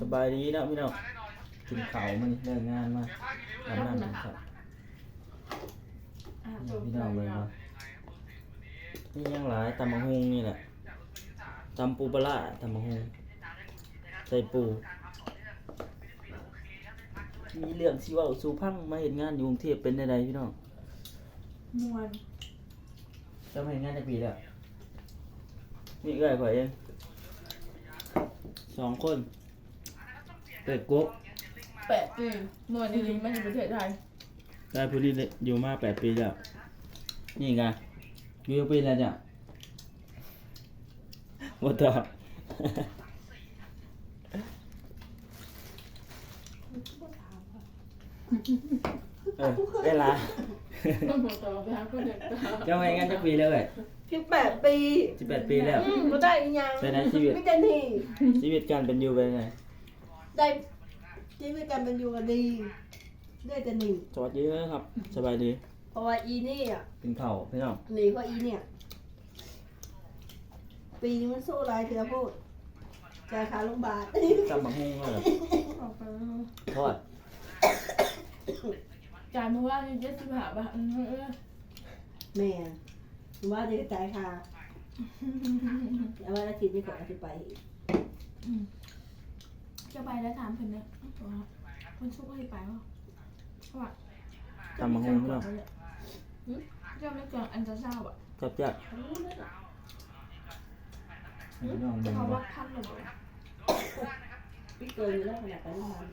สบายดีเนาะพี่น้องกินข้าวมันเลิกงานมาอาบน้ำกินข้าวอะนี่พี่น้องเลยเนาะนี่ยังหลายตำมะฮุงนี่แหละตำปูปลาร้าตำมะฮุงใส่ปู มีเรื่องสิเว้าสู่พังมาเห็นงานอยู่กรุงเทพเป็นใดๆพี่น้องมวนจะมาเห็นงานจักปีแล้วนี่เอ้อยข่อยเองสองคน เป็ดกุ๊กแปดปีมวนนี่มันอยู่ประเทศไทยได้ผู้นี้อยู่มาแปดปีแล้ว นี่ไงอยู่ปีแล้วจ้ะวัตถุเออเวลาต้องบอกต่อไปหาคนเด็กต่อจะมางั้นจะปีแล้วเอ้ยสิบแปดปีสิบแปดปีแล้วอืมบ่ได้อีหยังเป็นไงชีวิต ไม่ได้นี่ชีวิตการเป็นอยู่เป็นไง ได้ชีวิตการเป็นอยู่ก็ดีได้แต่หนีสวัสดีครับสบายดีเพราะว่าอีนี่อะกินข้าวพี่น้องหนีเพราะอีเนี่ย ปีนี้มันสู้รายเถือพูดจ่ายค่าโรงพยาบาลจำบังฮงเลยออกไปแล้ว ทอดจานเมื่อวานนี่เจ็ดสิบห้าบาทเออแม่ว่าจะจ่ายค่าแล้ววันอาทิตย์นี้ก่อนจะไปอีก จะไปแล้วถามเพิ่นเนี่ยว่าคนชุกให้ไปวะเพราะว่าจำบังฮงพี่น้องจะไม่เกินอันจะเศร้าอะจับจับพี่น้องเบิ่งเขาบ่ว่าพันเลยบ่พี่เกินอยู่แล้วขนาดไปโรงพยาบาล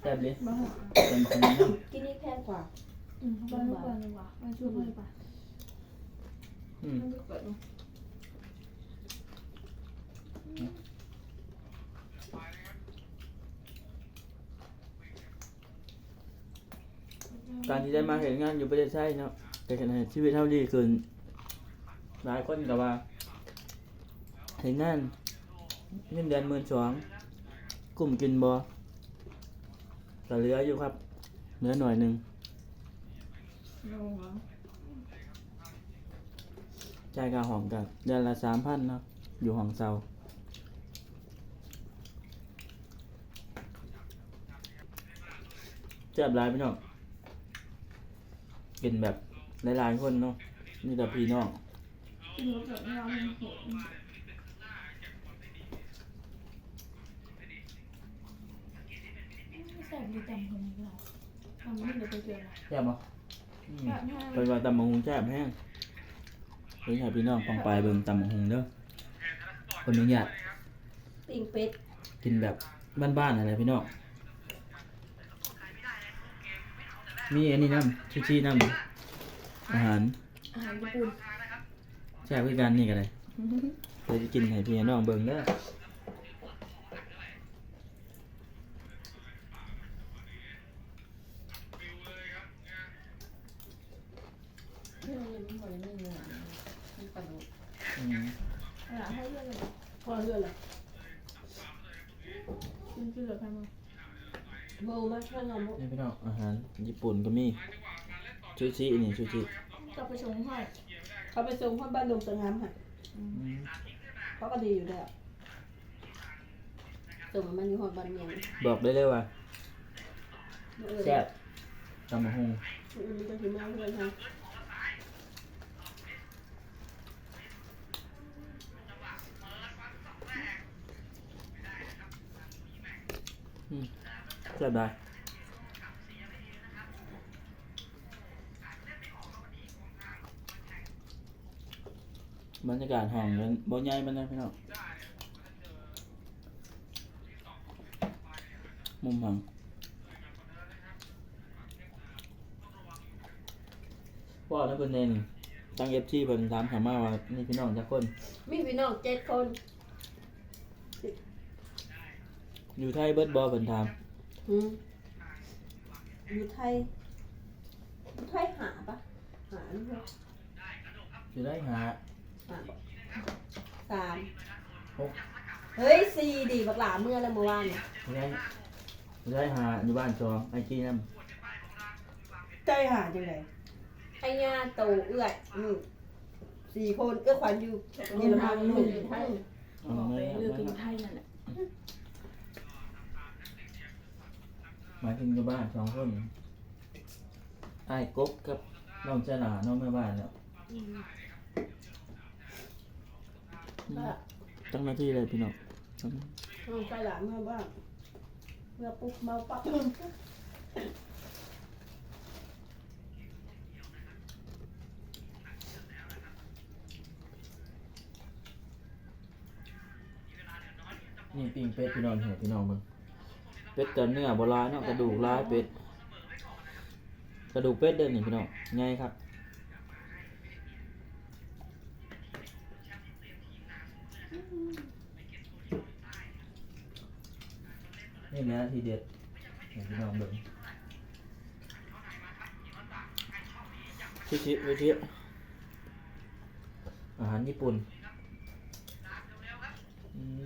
แซ่บดิบ้าเป็นคนนี้น้ที่นี่แพงกว่าอืมบ้าไม่เกินเลยว่ะมันชุกให้ไปำอืม มันจะเกิดการที่ได้มาเห็นงานอยู่ประเทศไทยเนาะแต่ขณะชีวิตเท่าดีขึ้นหลายคนกับว่าเห็นงานเงินเดือนหมื่นสองกลุ่มกินบ่แต่เหลืออยู่ครับเหลือหน่อยหนึ่งลงแล้วจ่ายค่าห้องกันเดือนละสามพันเนาะอยู่ห้องเซาเจ็บหลายพี่น้อง กินแบบหลายๆคนเนาะนี่แต่พี่น้องกินรถแบบไม่เอามันโหดแสบดีจังคนนี้เราทำไม่ได้ไปเจออะไรแซ่บบ่อืมแบบแห้งไปว่าตำบักหุงแซ่บแห้งเฮ้ยให้พี่น้องฟังปลายเบิ่งตำบักหุงเด้อคนอนุญาตปิ้งเป็ดกินแบบบ้านๆอะไรพี่น้อง มีอันนี้น้ำชูชีน้ำอาหารอาหารญี่ปุ่นแซ่บคือกันนี่ก็ได้เดี๋ยวจะกินให้พี่น้องเบิ่งเด้ออืมอาหารให้เยอะเลย พอเรื่องอะไร กินกินเหลือพันมั้ง โมมาช่วยงอมนี่พี่น้องอาหารญี่ปุ่นก็มีชูชีนี่ชูชีจะไปชงให้เขาไปส่งคนบ้านดงสงามค่ะอืมเขาก็ดีอยู่แล้วส่งมันอยู่หอดบ้านเมียงบอกได้เลยว่าเออแซ่บตำบักหุงมันจะถึงมาเพื่อนฮะ แซ่บได้บรรยากาศห้องนั้นบ่ใหญ่มันนะพี่น้องมุมห้องว่าแล้วเพิ่นเองตั้ง FG เพิ่นถามเขามาว่านี่พี่น้องจักคน มีพี่น้องเจ็ดคน อยู่ไทยเบิดบ่เพิ่นถาม อืมอยู่ไทยอยู่ไทยหาปะหาหรือเปล่าอยู่ได้หาหาบ่สามหกเฮ้ยสี่ดีบักหลาเมื่อแล้วเมื่อวานเนี่ยอยู่ได้อยู่ได้หาอยู่บ้านจองไอจีนำใจหาจังไงไอ้ย่าโตเอื้อยอืมสี่คนเอื้อขวัญอยู่เยอรมันหนุ่มไทย เอาเลยเลือกเอากินเลยไทยนั่นแหละ มายถึงอยู่บ้านสองคนไอ้ายกบกับน้องเจนาน้องแม่บ้านแล้วอืมตั้งหน้าที่เลยพี่น้องน้องใจหลานมาบ้างเมื่อปุ๊บเมาปั๊บนี่ปิ้งเป็ดพี่น้องเห็นพี่น้องมึง เป็ดกับเนื้อโบราณเนาะกระดูกร้ายเป็ดกระดูกเป็ดเด้อนี่พี่น้องไงครับนี่นะทีเด็ดนี่พี่น้องเบิ่งชิชิวิชิอาหารญี่ปุ่นอืม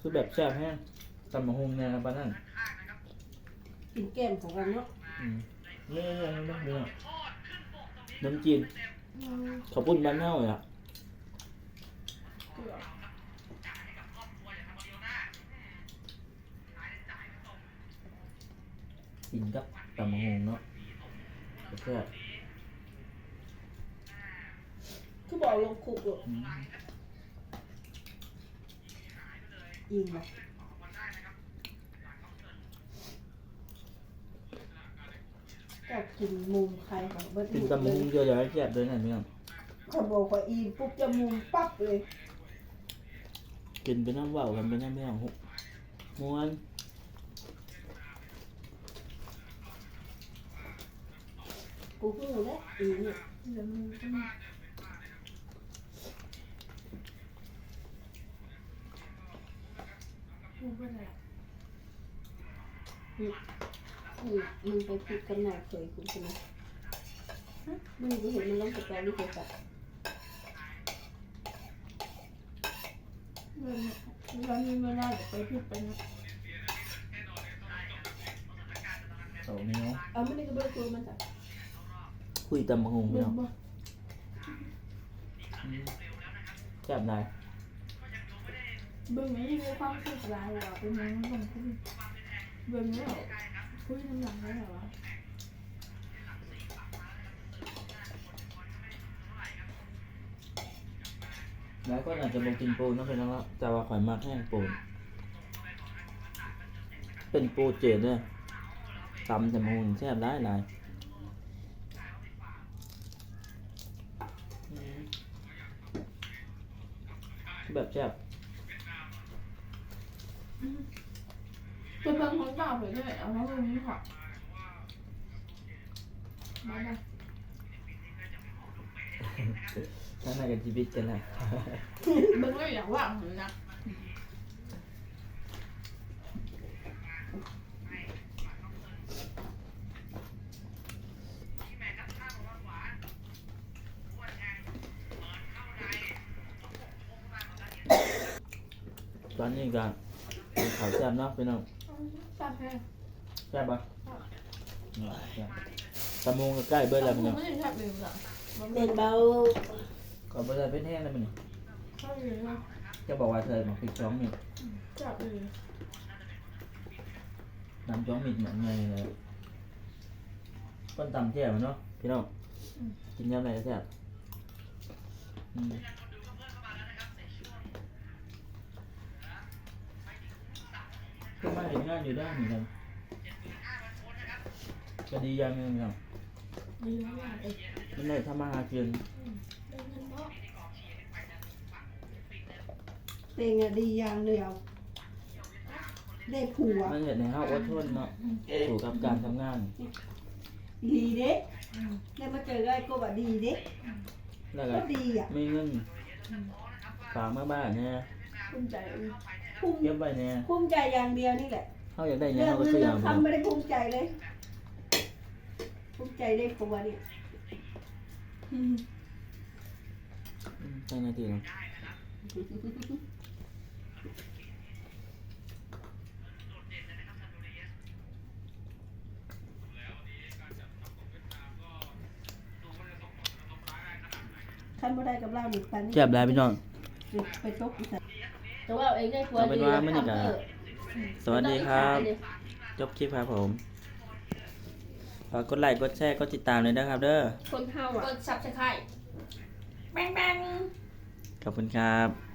คือแบบแซ่บแห้งตำมะฮุงเนี่ยนะปานั่นกินแก้มของเราเนาะอืมเนี่ยเนี่ยเนี่ยเนี่ยน้ำจีนอืมข้าวปุ้นบ้านเฮาอะเกลือกินกับตำมะฮุงเนาะแซ่บคือบอกลงคุกอ ยู่อืมอิ่มบ่ก็กินมุมใครของเบิดกินตำมะฮุงเยอะๆแซ่บเลยนะพี่น้องเขาบอกว่าอิ่มปุ๊บจะมุมปั๊บเลยกินไปน้ำว่าวกันไปน้ำไม่เอาหุม้วนกูหูแล้วอิ่มเนี่ย เดี๋ยวมันก็มา พูดว่าอะไรอะอืมมึงไปคิดกันหน่อยเคยคุณใช่ไหมฮะมึงกูเห็นมันลงสตอรี่เกี่ยวกับเรื่องเนี่ยเรื่องนี้ไม่ได้เดี๋ยวไปพูดไปนะเสานี้เนาะเอาไม่ได้ก็เบิร์ตัวมันจ้ะคุยตำมะฮุงพี่เบิ่น้งองบ่อืมแซ่บได้ เบิ่งนี้มีความสุขหลายว่ะเป็นยังไงบ้างคุยเบิ่งแล้วคุยน้ำหนักได้เหรอวะหลายคนอาจจะบอกกินปูนเนาะพี่น้องเนาะแต่ว่าข่อยมากแห้งปูนเป็นปูเจดเนี่ยตำแต่มะฮุงแซ่บได้หลายอืมแบบแซ่บ ไปเบิ่งของเก่าไปด้วยเอามาเบิ่งนี่ค่ะมาได้ข้างในกันชีวิตกันนะเบิ่งแล้วอยากว่างเหมือนนะตอนนี้ก็มี ข่าวแซ่บเนาะพี่น้องทราบแค่แซ่บปะแซ่บตะมงก็ใกล้เบิดแล้วพี่น้องไม่ได้ทราบเลยเหรอมันเด่นเบาก็เบิดแล้วเป็นแห้งแล้วมันเข้าเลยนะจะบอกว่าเธอมาพริกจ้องมีดทราบเลยน้ำจ้องมีดเหมือนไงเลยก้นตำแซ่บเนาะพี่น้องกินยำอะไรก็แซ่บอืม อยู่ได้เหมือนกันก็ดีอย่างหนึงเนาะดีแล้วล่ะเอ้ยมันได้ทำมาหากินได้เงินเนาะเพลงอะดีอย่างเดียวได้ผัวมันเห็นในห้าอดทนเนาะสู่กับการทำงาน ดีเด้อืมได้มาเจอได้ก็ว่าดีเด้แล้วก็ก็ดีอะมีเงินฝากมาบ้านเนี่ยภูมิใจเอ้ยภูมิเก็บไว้เนี่ยภูมิใจอย่างเดียวนี่แหละ เขาอยากได้เนี่ยเรื่องเขาก็เงินซื้อเรื่เอาองไปคำไม่ได้ภูมิใจเลย ภูมิใจได้ผัวเนี่ยอืมใช่นาทีเนาะคันบ่ได้กับเราหนึ่งพันแซ่บหลายพี่น้อง ไปตกอีกสักตแต่ว่าเองได้ควรเอาเป็นว่ามื้อนี้ก็เออ สวัสดีครับไม่ต้องอิจฉาเลยจบคลิปครับผม ฝากกดไลค์ กดแชร์ กดติดตามเลยนะครับเด้อ คนเฮาอะกดซับสไครต์แบงแบงขอบคุณครับ